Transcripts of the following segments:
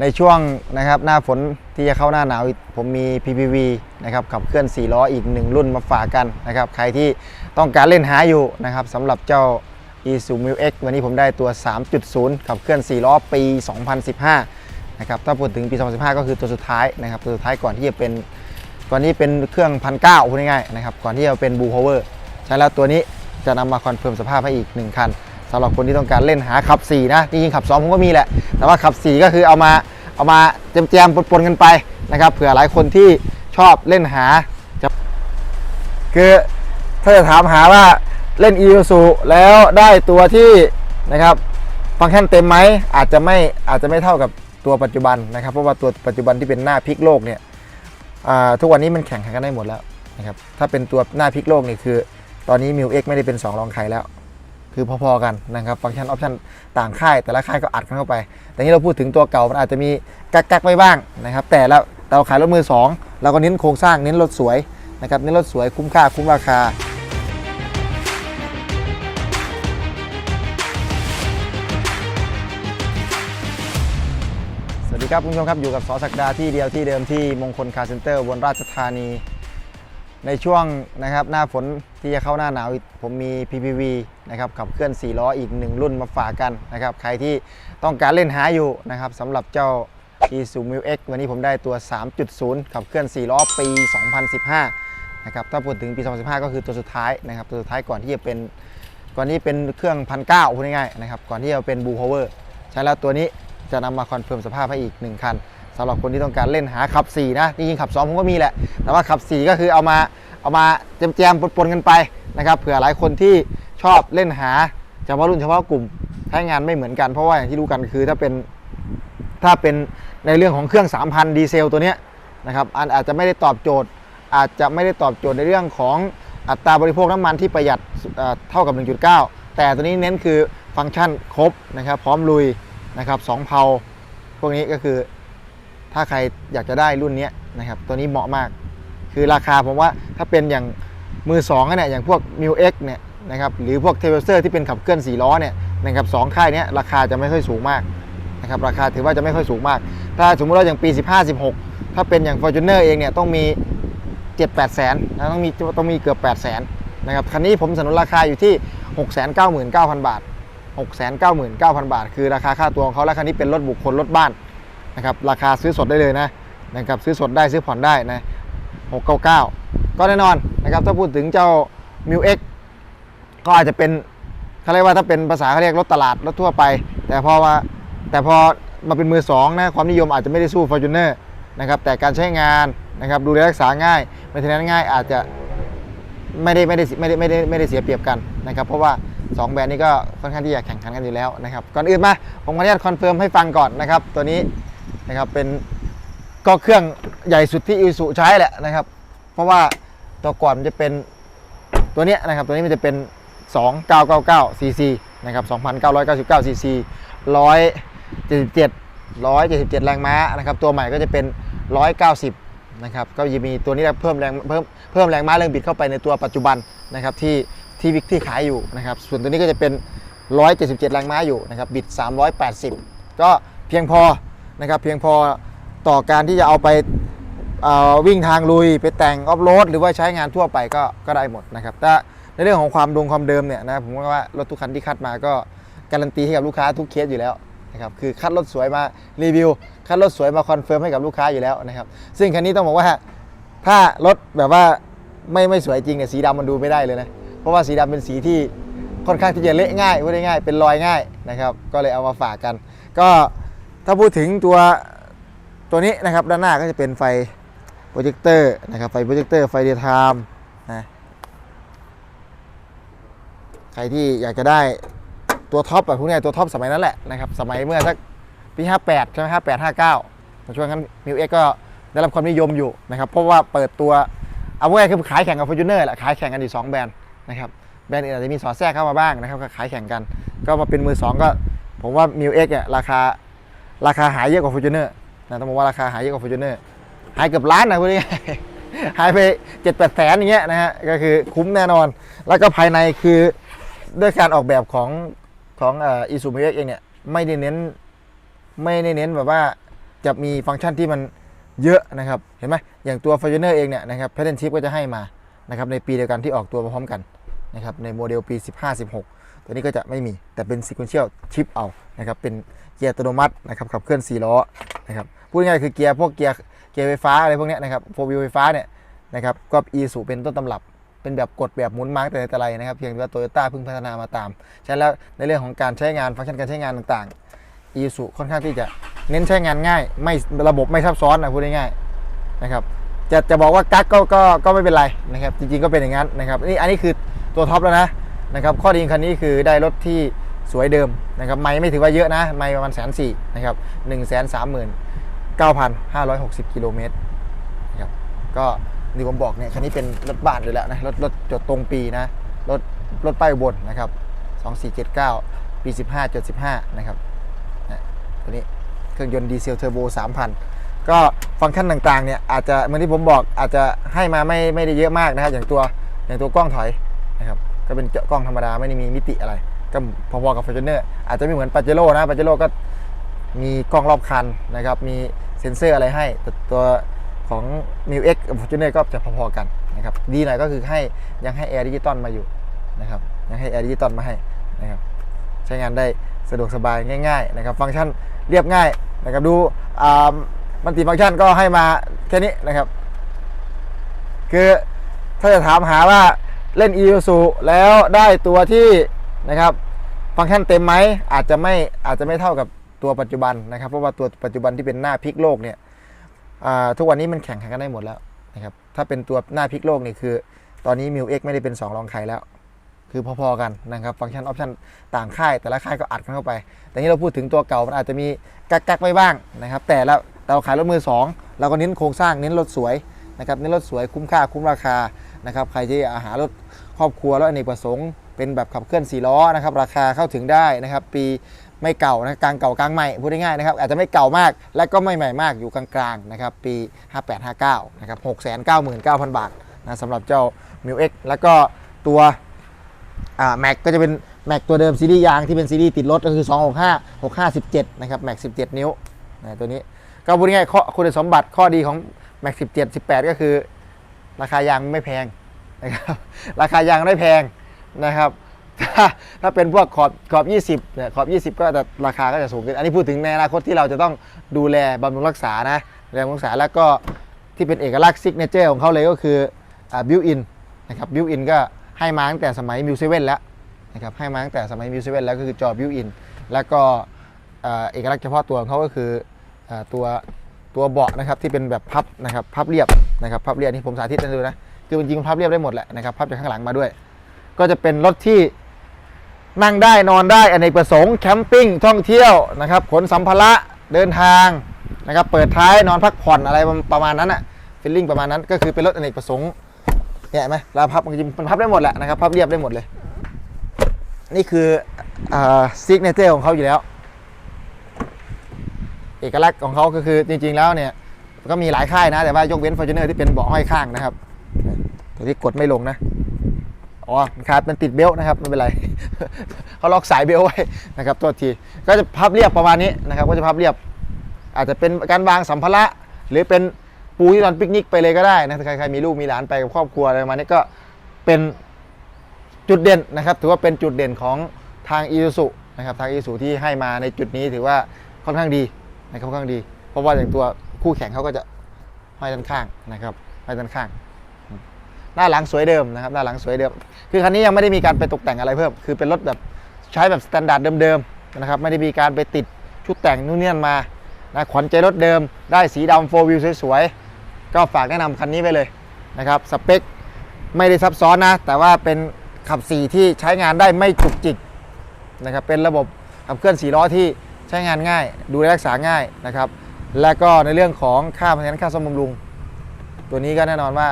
ในช่วงนะครับหน้าฝนที่จะเข้าหน้าหนาวผมมี PPV นะครับขับเคลื่อน 4 ล้ออีก 1 รุ่นมาฝากกันนะครับใครที่ต้องการเล่นหาอยู่นะครับสำหรับเจ้า e s u m i X วันนี้ผมได้ตัว 3.0 ขับเคลื่อน 4 ล้อปี 2015 นะครับถ้าพูดถึงปี 2015 ก็คือตัวสุดท้ายนะครับตัวสุดท้ายก่อนที่จะเป็นก่อนที่เป็นเครื่องพันเก้าพูดง่ายๆนะครับก่อนที่จะเป็น Blue Power ใช้แล้วตัวนี้จะนำมาคอนเฟิร์มสภาพให้อีก 1 คัน สำหรับคนที่ต้องการเล่นหาขับ 4 นะจริงๆขับ 2 ผมก็มีแหละ แต่ว่าขับ 4 ก็คือเอามาเอามาเจมๆปนๆกันไปนะครับเผื่อหลายคนที่ชอบเล่นหาจะคือถ้าจะถามหาว่าเล่น e s u แล้วได้ตัวที่นะครับฟังก์ชันเต็มไหมอาจจะไม่อาจจะไม่เท่ากับตัวปัจจุบันนะครับ เพราะว่าตัวปัจจุบันที่เป็นหน้าพลิกโลกเนี่ยทุกวันนี้มันแข่งขันกันได้หมดแล้วนะครับถ้าเป็นตัวหน้าพลิกโลกนี่คือ ตอนนี้ m ิว X ไม่ได้เป็น 2 รองใครแล้ว คือพอๆกันนะครับฟังก์ชันออปชันต่างค่าย แต่ละค่ายก็อัดกันเข้าไป แต่นี้เราพูดถึงตัวเก่ามันอาจจะมีกักกักๆไว้บ้างนะครับ แต่แล้วเราขายรถมือ2เราก็เน้นโครงสร้างเน้นรถสวยนะครับเน้นรถสวยคุ้มค่าคุ้มราคาสวัสดีครับคุณผู้ชมครับอยู่กับสอศักดาที่เดียวที่เดิมที่มงคลคาร์เซ็นเตอร์บนราชธานี ในช่วงนะครับหน้าฝนที่จะเข้าหน้าหนาวผมมี PPV นะครับขับเคลื่อน 4 ล้ออีก 1 รุ่นมาฝากกันนะครับใครที่ต้องการเล่นหาอยู่นะครับสำหรับเจ้า e s u m i X วันนี้ผมได้ตัว 3.0 ขับเคลื่อน 4 ล้อปี 2015นะครับถ้าพูดถึงปี 2015 ก็คือตัวสุดท้ายนะครับตัวสุดท้ายก่อนที่จะเป็นก่อนที่เป็นเครื่องพันเก้าพูดง่ายๆนะครับก่อนที่จะเป็น Blue Power ใช้แล้วตัวนี้จะนำมาคอนเฟิร์มสภาพให้อีก 1 คัน สำหรับคนที่ต้องการเล่นหาขับ 4 นะจริงๆขับ 2 ผมก็มีแหละ แต่ว่าขับ 4 ก็คือเอามาเอามาแจมๆปนๆกันไปนะครับเผื่อหลายคนที่ชอบเล่นหาเฉพาะรุ่นเฉพาะกลุ่มใช้งานไม่เหมือนกันเพราะว่าอย่างที่รู้กันคือถ้าเป็นถ้าเป็นในเรื่องของเครื่อง 3,000 ดีเซลตัวเนี้ยนะครับอันอาจจะไม่ได้ตอบโจทย์ อาจจะไม่ได้ตอบโจทย์ในเรื่องของอัตราบริโภคน้ำมันที่ประหยัดเอ่อเท่ากับ 1.9 แต่ตัวนี้เน้นคือฟังก์ชันครบนะครับพร้อมลุยนะครับสองเพาพวกนี้ก็คือ ถ้าใครอยากจะได้รุ่นนี้นะครับตัวนี้เหมาะมาก คือราคาผมว่าถ้าเป็นอย่างมือ2เนี่ยอย่างพวก m ิ X เเนี่ยนะครับหรือพวกเทเ e เซอร์ที่เป็นขับเคลื่อน4ล้อเนี่ยนะครับสองค่ายนี้ราคาจะไม่ค่อยสูงมากนะครับราคาถือว่าจะไม่ค่อยสูงมาก ถ้าสมมุติว่าอย่างปี 15 16 ถ้าเป็นอย่าง Fortuner เองเนี่ยต้องมี 7 8แสนนะต้องมีต้องมีเกือบ8แสนนะครับคันนี้ผมสนุนราคาอยู่ที่ 699,000 บาท 699,000 บาท คือราคาค่าตัวของเขาและคันนี้เป็นรถบุคคลรถบ้าน นะครับราคาซื้อสดได้เลยนะนะครับซื้อสดได้ซื้อผ่อนได้นะ699 ก็แน่นอนนะครับถ้าพูดถึงเจ้า m ิ X ก็อาจจะเป็นเขาเรียกว่าถ้าเป็นภาษาเขาเรียกรถตลาดรถทั่วไป แต่พอมาแต่พอมาเป็นมือสองนะความนิยมอาจจะไม่ได้สู้ Fortuner นะครับแต่การใช้งานนะครับดูแลรักษาง่ายไม่ทนง่ายอาจจะไม่ได้ไม่ได้ไม่ได้ไม่ได้ไม่ได้เสียเปรียบกันนะครับเพราะว่า 2 แบรนด์นี้ก็ค่อนข้างที่จะแข่งขันกันอยู่แล้วนะครับก่อนอื่นมาผมขออนุญาตคอนเฟิร์มให้ฟังก่อนนะครับตัวนี้ นะครับ เป็นก็เครื่องใหญ่สุดที่อิสุใช้แหละนะครับ เพราะว่าตัวก่อนมันจะเป็นตัวเนี้ยนะครับ ตัวนี้มันจะเป็น 2999 cc นะครับ 2,999 cc 177 177 แรงม้านะครับ ตัวใหม่ก็จะเป็น 190 นะครับ ก็จะมีตัวนี้เพิ่มแรงเพิ่มเพิ่มแรงม้าแรงบิดเข้าไปในตัวปัจจุบันนะครับที่ที่วิกที่ขายอยู่นะครับ ส่วนตัวนี้ก็จะเป็น 177 แรงม้าอยู่นะครับ บิด 380 ก็เพียงพอ นะครับเพียงพอต่อการที่จะเอาไปวิ่งทางลุยไปแต่งออฟโรดหรือว่าใช้งานทั่วไปก็ก็ได้หมดนะครับแต่ในเรื่องของความดงความเดิมเนี่ยนะผมว่ารถทุกคันที่คัดมาก็การันตีให้กับลูกค้าทุกเคสอยู่แล้วนะครับคือคัดรถสวยมารีวิว คัดรถสวยมาคอนเฟิร์มให้กับลูกค้าอยู่แล้วนะครับซึ่งคันนี้ต้องบอกว่าถ้ารถแบบว่าไม่ไม่สวยจริงเนี่ยสีดำมันดูไม่ได้เลยนะเพราะว่าสีดำเป็นสีที่ค่อนข้างที่จะเละง่ายพูดง่ายเป็นรอยง่ายนะครับก็เลยเอามาฝากกัน ก็ ถ้าพูดถึงตัวตัวนี้นะครับด้านหน้าก็จะเป็นไฟโปรเจคเตอร์นะครับไฟโปรเจคเตอร์ไฟเดียไทม์นะใครที่อยากจะได้ตัวท็อปแบบพวกนี้ตัวท็อปสมัยนั้นแหละนะครับสมัยเมื่อสักปี 58 ใช่ไหมครับ8 59ในช่วงนั้นมิวเอ็กก็ได้รับความนิยมอยู่นะครับเพราะว่าเปิดตัวเอาง่ายคือขายแข่งกับ Fortuner แหละขายแข่งกันอยู่2แบรนด์นะครับแบรนด์อื่นอาจจะมีสอดแทรกเข้ามาบ้างนะครับก็ขายแข่งกัน ก็มาเป็นมือ 2 ก็ ผมว่ามิวเอ็กเนี่ยราคา ราคาหายเยอะกว่า Fortuner นะต้องบอกว่าราคาหายเยอะกว่า Fortuner หายเกือบล้านนะพูดง่ายหายไปเจ็ดแปดแสนอย่างเงี้ยนะฮะก็คือคุ้มแน่นอน แล้วก็ภายในคือด้วยการออกแบบของของอ่อซูมิเอ็กเองเนี่ยไม่ได้เน้นไม่ได้เน้นแบบว่าจะมีฟังก์ชันที่มันเยอะนะครับเห็นไหมอย่างตัว f o r t u n e r เองเนี่ยนะครับ Pattern Chip ก็จะให้มานะครับในปีเดียวกันที่ออกตัวมาพร้อมกันนะครับในโมเดลปี 15-16 ตัวนี้ก็จะไม่มีแต่เป็น Sequential Chip เอานะครับเป็นเกียร์อัตโนมัตินะครับขับเคลื่อน4ล้อนะครับพูดง่ายๆคือเกียร์พวกเกียร์เกียร์ไฟฟ้าอะไรพวกเนี้ยนะครับโฟวิวไฟฟ้าเนี่ยนะครับก็อีสูเป็นต้นตำรับ เป็นแบบกดแบบหมุนมาร์กแต่ไหนแต่ไรนะครับเพียงแต่ว่าโตโยต้าเพิ่งพัฒนามาตามฉะนั้แล้วในเรื่องของการใช้งานฟังก์ชันการใช้งานต่างๆอีสูค่อนข้างที่จะเน้นใช้งานง่าย ไม่ระบบไม่ซับซ้อนนะพูดง่ายๆนะครับจะจะบอกว่ากั๊กก็ก็ก็ไม่เป็นไรนะครับจริงๆก็เป็นอย่างนั้นนะครับนี่อันนี้คือตัวท็อปแล้วนะ นะครับข้อดีคันนี้คือได้รถที่สวยเดิมนะครับไม่ไม่ถือว่าเยอะนะไม่ประมาณแสนสี่นะครับหนึ่งแสนสามหมื่นเก้าพันห้าร้อยหกสิบกิโลเมตรนะครับก็ที่ผมบอกเนี่ยคันนี้เป็นรถบ้านเลยแล้วนะรถรถจดตรงปีนะรถรถป้ายบนนะครับ2479ปี15 75นะครับตัวนี้เครื่องยนต์ดีเซลเทอร์โบ3,000ก็ฟังก์ชันต่างๆเนี่ยอาจจะเหมือนที่ผมบอกอาจจะให้มาไม่ไม่ได้เยอะมากนะครับอย่างตัวอย่างตัวกล้องถอยนะครับ ก็เป็นกล้องธรรมดาไม่ได้มีมิติอะไร ก็พอๆกับ f o r t u n e r อาจจะไม่เหมือนปาเจโร่นะปาเจโร่ก็มีกล้องรอบคันนะครับ มีเซ็นเซอร์อะไรให้ แต่ตัวของ m i u X กับ Fortuner ก็จะพอๆกันนะครับ ดีหน่อยก็คือให้ยังให้ Air Digital มาอยู่นะครับ ยังให้ Air Digital มาให้นะครับ ใช้งานได้สะดวกสบายง่าย ๆ นะครับ ฟังก์ชันเรียบง่ายนะครับ ดูอ่ามันติฟังก์ชันก็ให้มาแค่นี้นะครับ คือถ้าจะถามหาว่า เล่น e u s u แล้วได้ตัวที่นะครับฟังก์ชันเต็มไหมอาจจะไม่อาจจะไม่เท่ากับตัวปัจจุบันนะครับ เพราะว่าตัวปัจจุบันที่เป็นหน้าพลิกโลกเนี่ยทุกวันนี้มันแข่งขันกันได้หมดแล้วนะครับถ้าเป็นตัวหน้าพลิกโลกเนี่ยคือ ตอนนี้ m ิว X ไม่ได้เป็น 2 รองใครแล้ว คือพอๆกันนะครับฟังก์ชันออปชันต่างค่าย แต่ละค่ายก็อัดกันเข้าไป แต่นี่เราพูดถึงตัวเก่ามันอาจจะมีกักๆไปบ้างนะครับแต่ละเราขายรถมือ 2 เราก็เน้นโครงสร้างเน้นรถสวย นะครับเน้นรถสวยคุ้มค่าคุ้มราคานะครับใครที่หารถครอบครัวแล้วอเนกประสงค์เป็นแบบขับเคลื่อน4ล้อนะครับราคาเข้าถึงได้นะครับ ปีไม่เก่านะกลางเก่ากลางใหม่พูดง่ายๆนะครับอาจจะไม่เก่ามากและก็ไม่ใหม่มากอยู่กลางๆนะครับปี 5859นะครับ699,000 บาทนะสำหรับเจ้า m ิว X แล้วก็ตัวอ่าแม็กก็จะเป็นแม็กตัวเดิมซีรีส์ยางที่เป็นซีรีส์ติดรถก็คือ 265 6517 นะครับแม็ก17 นิ้วนะตัวนี้ก็พูดง่ายๆข้อคุณสมบัติข้อดีของ แม็ก17 18ก็คือ ราคายางไม่แพงนะครับ ราคายางไม่แพงนะครับถ้าถ้าเป็นพวกขอบขอบ 20เนี่ยขอบ 20 ก็จะราคาก็จะสูงขึ้น อันนี้พูดถึงในอนาคตที่เราจะต้องดูแลบำรุงรักษานะแลบำรุงรักษาแล้วก็ที่เป็นเอกลักษณ์ซิกเนเจอร์ของเขาเลยก็คือบิวอินนะครับบิวอินก็ให้มาตั้งแต่สมัยมิวเซเว่นแล้วนะครับให้มาตั้งแต่สมัยมิวเซเว่นแล้วก็คือจอบิวอินแล้วก็เอกลักษณ์เฉพาะตัวของเขาก็คืออตัว ตัวเบาะนะครับที่เป็นแบบพับนะครับพับเรียบนะครับพับเรียบนี่ผมสาธิตให้ดูนะคือจริงๆพับเรียบได้หมดแหละนะครับพับจากข้างหลังมาด้วย ก็จะเป็นรถที่นั่งได้นอนได้อเนกประสงค์แคมปิ้งท่องเที่ยวนะครับขนสัมภาระเดินทางนะครับเปิดท้ายนอนพักผ่อนอะไรประมาณนั้นอะฟิลลิ่งประมาณนั้นก็คือเป็นรถอเนกประสงค์เนี่ยเห็นไหมเราพับจริงมันพับได้หมดแหละนะครับพับเรียบได้หมดเลย นี่คือซิกเนเจอร์ของเขาอยู่แล้ว เอกลักษณ์ของเขาก็คือจริง ๆ แล้วเนี่ยก็มีหลายค่ายนะ แต่ว่ายกเว้นฟอร์จูเนอร์ที่เป็นเบาะห้อยข้างนะครับตัวที่กดไม่ลงนะอ๋อครับมันติดเบลต์นะครับไม่เป็นไร เขาล็อกสายเบลต์ไว้นะครับตัวทีก็จะพับเรียบประมาณนี้นะครับ ก็จะพับเรียบ อาจจะเป็นการวางสัมภาระ หรือเป็นปูที่นอนปิกนิกไปเลยก็ได้นะถ้าใครๆมีลูกมีหลานไปกับครอบครัวอะไรประมาณนี้ก็เป็นจุดเด่นนะครับ ถือว่าเป็นจุดเด่นของทางอี u ู u นะครับทางอี u ูที่ให้มาในจุดนี้ถือว่าค่อนข้างดี นะครับค่อนข้างดี เพราะว่าอย่างตัวคู่แข่งเขาก็จะห้อยด้านข้างนะครับห้อยด้านข้าง หน้าหลังสวยเดิมนะครับหน้าหลังสวยเดิม คือคันนี้ยังไม่ได้มีการไปตกแต่งอะไรเพิ่ม คือเป็นรถแบบใช้แบบสแตนดาร์ดเดิมๆนะครับไม่ได้มีการไปติดชุดแต่งนู่นนี่นั่นมานะขวัญใจรถเดิม ได้สีดำโฟวิวสวยๆก็ฝากแนะนำคันนี้ไปเลยนะครับสเปคไม่ได้ซับซ้อนนะ แต่ว่าเป็นขับ 4 ที่ใช้งานได้ไม่จุกจิกนะครับเป็นระบบขับเคลื่อน 4 ล้อที่ ใช้งานง่าย ดูแลรักษาง่ายนะครับ และก็ในเรื่องของค่าพันค่าซ่อมบำรุง ตัวนี้ก็แน่นอนว่า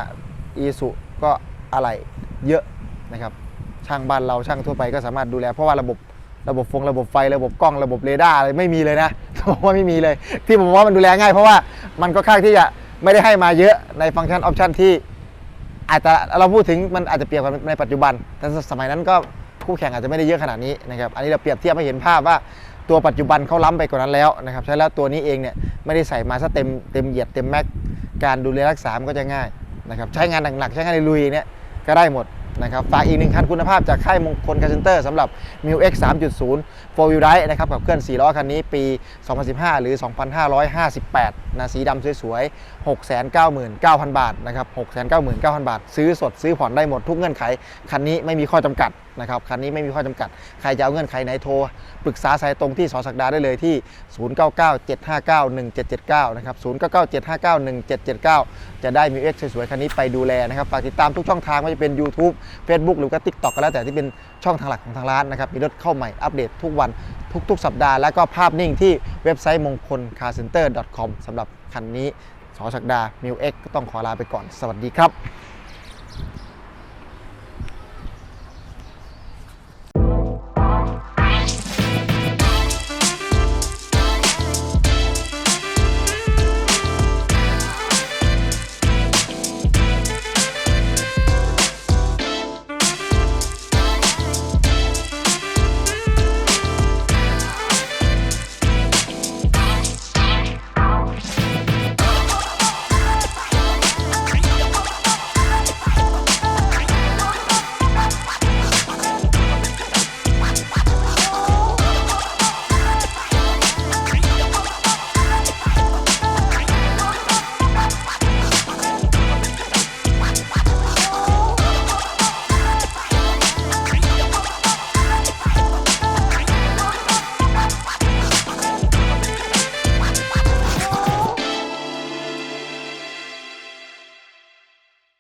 อีสุก็อะไรเยอะนะครับ ช่างบ้านเราช่างทั่วไปก็สามารถดูแล เพราะว่าระบบระบบฟงระบบไฟระบบกล้องระบบเรดาร์อะไรไม่มีเลยนะผมว่าไม่มีเลย ที่ผมว่ามันดูแลง่ายเพราะว่ามันก็ค่างที่จะไม่ได้ให้มาเยอะในฟังก์ชันออปชันที่อาจจะเราพูดถึงมันอาจจะเปรียบกับในปัจจุบัน แต่สมัยนั้นก็คู่แข่งอาจจะไม่ได้เยอะขนาดนี้นะครับ อันนี้เราเปรียบเทียบให้เห็นภาพว่า ตัวปัจจุบันเขาล้ำไปกว่านั้นแล้วนะครับใช้แล้วตัวนี้เองเนี่ยไม่ได้ใส่มาซะเต็มเต็มเหยียดเต็มแม็กการดูแลรักษามันก็จะง่ายนะครับใช้งานหนักๆใช้งานลุยๆเนี่ยก็ได้หมด นะครับฝากอีกหนึ่งคันคุณภาพจากค่ายมงคลคาร์เซนเตอร์สำหรับ m ิว X 3.0 4 wheel drive นะครับกับเคลื่อน 4 ล้อคันนี้ปี 2015 หรือ 2558 นะสีดำสวยๆ 699,000 บาทนะครับ 699,000 บาท ซื้อสดซื้อผ่อนได้หมดทุกเงื่อนไข คันนี้ไม่มีข้อจำกัดนะครับคันนี้ไม่มีข้อจำกัด ใครจะเอาเงื่อนไขไหนโทร ปรึกษาสายตรงที่สอสักดาได้เลยที่ 0997591779 นะครับ 0997591779 จะได้มิวเอ็กสวยๆคันนี้ไปดูแลนะครับฝากติดตามทุกช่องทางไม่ว่าจะเป็น YouTube Facebook หรือว่า TikTok ก็แล้วแต่ที่เป็นช่องทางหลักของทางร้านนะครับมีรถเข้าใหม่อัปเดตทุกวันทุก ๆ สัปดาห์แล้วก็ภาพนิ่งที่เว็บไซต์มงคล car center com สำหรับคันนี้สอชักดามิวเอ็กก็ต้องขอลาไปก่อนสวัสดีครับ